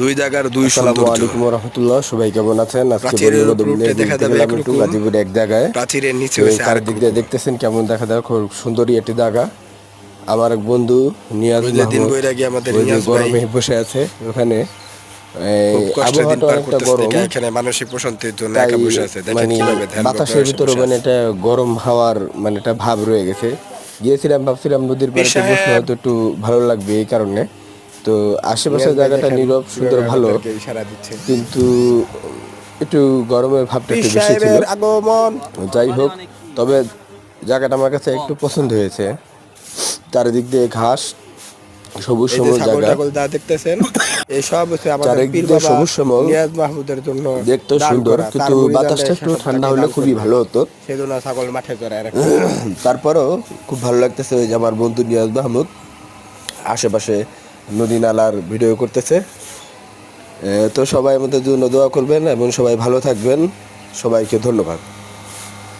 দুই জায়গার দুই আসসালামু আলাইকুম রহমতুল্লাহ সবাই কেমন আছেন? আজকে প্রাচীরের বন্ধুবান্ধব উপর নিয়ে উঠে দেখা যাবে একটু গাজীপুর এক জায়গায় প্রাচীরের নিচে হয়েছে আর চারিদিক দিয়ে দেখতেছেন কেমন দেখা যায়? খুব একটি জায়গা আমার এক বন্ধু নিয়াজ দিন মাহমুদ, বৈরাগী আমাদের নিয়াজ ভাই। গরমে বসে আছে ওখানে। মানসিক প্রশান্তির জন্য একা বসে আছে। মানে বাতাসের ভিতরে মানে। একটা গরম হাওয়ার মানে একটা ভাব রয়ে গেছে। গিয়েছিলাম ভাবছিলাম নদীর পাড়ে বসলে হয়তো একটু ভালো লাগবে এই কারণে। তো আশেপাশের জায়গাটা নীরব সুন্দর ভালো। কিন্তু একটু গরমের ভাবটা একটু বেশি ছিল। আগমন। যাই হোক তবে জায়গাটা আমার কাছে একটু পছন্দ হয়েছে। চারিদিক দিয়ে ঘাস সবুজ ছাগল জায়গা। যা দেখতেছেন এই হচ্ছে আমাদের পীর বাবা সবুজ শ্যামল। নিয়াজ মাহমুদের জন্য দেখতেও দান সুন্দর কিন্তু বাতাসটা একটু ঠান্ডা হলে খুবই ভালো হতো। সেজন্য ছাগল মাঠে চড়ায় রাখে তারপরেও খুব ভালো লাগতেছে ওই যে আমার বন্ধু নিয়াজ মাহমুদ। আশেপাশে নদী নালার ভিডিও করতেছে। তো সবাই আমাদের জন্য দোয়া করবেন এবং সবাই ভালো থাকবেন। সবাইকে ধন্যবাদ।